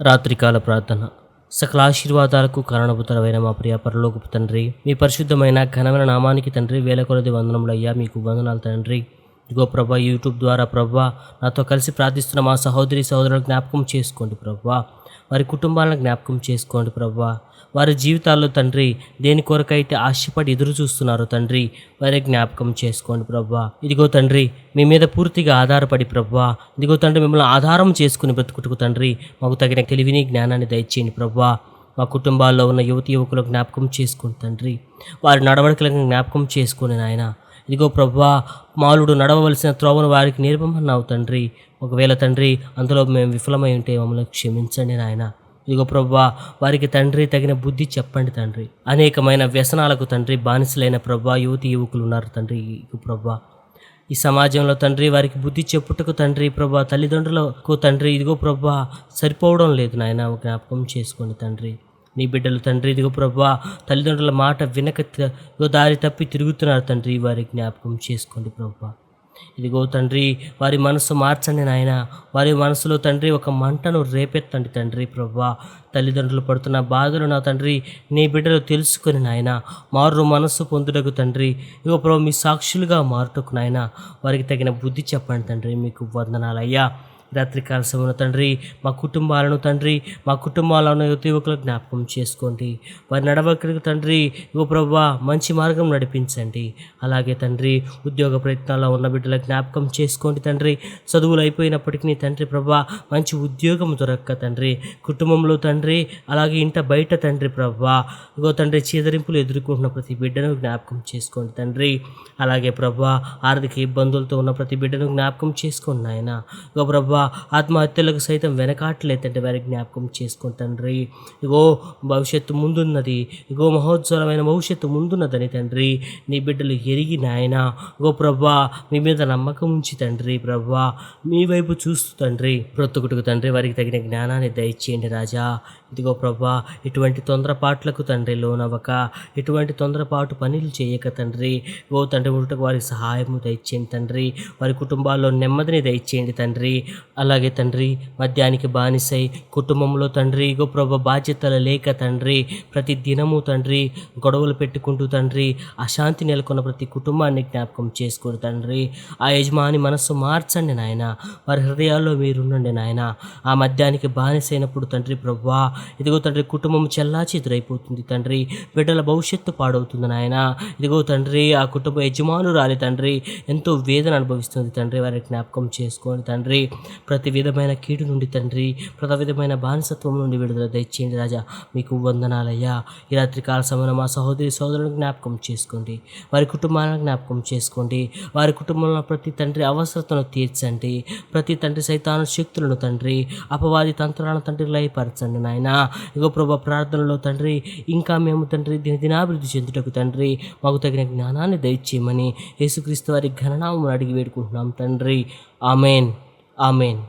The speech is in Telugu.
రాత్రికాల ప్రార్థన. సకల ఆశీర్వాదాలకు కారణభూతరమైన మా ప్రియ పరలోకపు తండ్రి మీ పరిశుద్ధమైన ఘనమైన నామానికి తండ్రి వేల కొలది వందనములయ్యా మీకు వందనాలు తండ్రి. ఇదిగో ప్రభా యూట్యూబ్ ద్వారా ప్రభా నాతో కలిసి ప్రార్థిస్తున్న మా సహోదరి సహోదరులను జ్ఞాపకం చేసుకోండి ప్రభా. వారి కుటుంబాలను జ్ఞాపకం చేసుకోండి ప్రభా. వారి జీవితాల్లో తండ్రి దేని కొరకైతే ఆశపడి ఎదురు చూస్తున్నారో తండ్రి వారి జ్ఞాపకం చేసుకోండి ప్రభా. ఇదిగో తండ్రి మీ మీద పూర్తిగా ఆధారపడి ప్రభా. ఇదిగో తండ్రి మిమ్మల్ని ఆధారం చేసుకుని బ్రతుకుటకు తండ్రి మాకు తగిన తెలివిని జ్ఞానాన్ని దయచేయండి ప్రభా. మా కుటుంబాల్లో ఉన్న యువతి యువకులకు జ్ఞాపకం చేసుకోండి తండ్రి. వారి నడవడికలను జ్ఞాపకం చేసుకుని నాయన. ఇదిగో ప్రభా మాలుడు నడవవలసిన త్రోవను వారికి నేర్పమన్నావు తండ్రి. ఒకవేళ తండ్రి అందులో మేము విఫలమై ఉంటే మమ్మల్ని క్షమించండి నాయన. ఇదిగో ప్రభా వారికి తండ్రి తగిన బుద్ధి చెప్పండి తండ్రి. అనేకమైన వ్యసనాలకు తండ్రి బానిసలైన ప్రభా యువతి యువకులు ఉన్నారు తండ్రి. ప్రభా ఈ సమాజంలో తండ్రి వారికి బుద్ధి చెప్పుటకు తండ్రి ప్రభా తల్లిదండ్రులకు తండ్రి. ఇదిగో ప్రభా సరిపోవడం లేదు నాయన జ్ఞాపకం చేసుకోండి తండ్రి. నీ బిడ్డలు తండ్రి. ఇదిగో ప్రభా తల్లిదండ్రుల మాట వినక దారి తప్పి తిరుగుతున్నారు తండ్రి. వారి జ్ఞాపకం చేసుకోండి ప్రభా. ఇదిగో తండ్రి వారి మనసు మార్చండి నాయన. వారి మనసులో తండ్రి ఒక మంటను రేపెత్తండి తండ్రి ప్రభా. తల్లిదండ్రులు పడుతున్న బాధలు నా తండ్రి నీ బిడ్డలు తెలుసుకొని నాయన. మారు మనస్సు పొందుటకు తండ్రి. ఇగో ప్రభు మీ సాక్షులుగా మారుటకు నాయన. వారికి తగిన బుద్ధి చెప్పండి తండ్రి. మీకు వందనాలయ్యా. రాత్రికాల సమయంలో తండ్రి మా కుటుంబాలను తండ్రి మా కుటుంబాలను యువత యువకులకు జ్ఞాపకం చేసుకోండి. వారి నడవకరికి తండ్రి యువ ప్రభా మంచి మార్గం నడిపించండి. అలాగే తండ్రి ఉద్యోగ ప్రయత్నాల్లో ఉన్న బిడ్డల జ్ఞాపకం చేసుకోండి తండ్రి. చదువులు అయిపోయినప్పటికీ తండ్రి ప్రభా మంచి ఉద్యోగం దొరక్క తండ్రి. కుటుంబంలో తండ్రి అలాగే ఇంట బయట తండ్రి ప్రభా ఇగో తండ్రి చీదరింపులు ఎదుర్కొంటున్న ప్రతి బిడ్డను జ్ఞాపకం చేసుకోండి తండ్రి. అలాగే ప్రభా ఆర్థిక ఇబ్బందులతో ఉన్న ప్రతి బిడ్డను జ్ఞాపకం చేసుకోండి నాయన. ఇగో ప్రభా ఆత్మహత్యలకు సైతం వెనకాట్లేదంటే వారి జ్ఞాపకం చేసుకుని తండ్రి. ఇగో భవిష్యత్తు ముందున్నది. ఇగో మహోత్సవమైన భవిష్యత్తు ముందున్నదని తండ్రి. నీ బిడ్డలు ఎరిగి నాయన. ఇగో ప్రభా మీ మీద నమ్మకం ఉంచి తండ్రి ప్రభా. మీ వైపు చూస్తూ తండ్రి. ప్రొత్తుకుటుకు తండ్రి వారికి తగిన జ్ఞానాన్ని దయచేయండి రాజా. ఇదిగో ప్రభా ఇటువంటి తొందరపాట్లకు తండ్రి లోనవ్వక ఇటువంటి తొందరపాటు పనులు చేయక తండ్రి. ఓ తండ్రి ఉంటకు వారికి సహాయము దయచేయండి తండ్రి. వారి కుటుంబాల్లో నెమ్మదిని దయచేయండి తండ్రి. అలాగే తండ్రి మద్యానికి బానిసై కుటుంబంలో తండ్రి ఇగో ప్రభా బాధ్యతలు లేక తండ్రి ప్రతి దినము తండ్రి గొడవలు పెట్టుకుంటూ తండ్రి అశాంతి నెలకొన్న ప్రతి కుటుంబాన్ని జ్ఞాపకం చేసుకోరు తండ్రి. ఆ యజమాని మనస్సు మార్చండి నాయన. వారి హృదయాల్లో మీరుండండి నాయన. ఆ మద్యానికి బానిసైనప్పుడు తండ్రి ప్రభా ఇదిగో తండ్రి కుటుంబం చెల్లా చెదురైపోతుంది తండ్రి. బిడ్డల భవిష్యత్తు పాడవుతుంది నాయన. ఇదిగో తండ్రి ఆ కుటుంబ యజమానురాలి తండ్రి. ఎంతో వేదన అనుభవిస్తుంది తండ్రి. వారి జ్ఞాపకం చేసుకోండి తండ్రి. ప్రతి విధమైన కీడు నుండి తండ్రి ప్రతి విధమైన బానిసత్వం నుండి విడుదల దయచేయండి రాజా. మీకు వందనాలయ్యా. ఈ రాత్రి కాల సమయంలో మా సహోదరి సోదరులను జ్ఞాపకం చేసుకోండి. వారి కుటుంబాలను జ్ఞాపకం చేసుకోండి. వారి కుటుంబంలో ప్రతి తండ్రి అవసరతను తీర్చండి. ప్రతి తండ్రి సైతాను శక్తులను తండ్రి అపవాది తంత్రాలను తండ్రి లయపరచండి నాయన. ఇగో ప్రభా ప్రార్థనలో తండ్రి ఇంకా మేము తండ్రి దిన దినాభివృద్ధి చెందుటకు తండ్రి మాకు తగిన జ్ఞానాన్ని దయచేయమని యేసుక్రీస్తు వారి ఘననామం అడిగి వేడుకుంటున్నాం తండ్రి. ఆమెన్. ఆమెన్.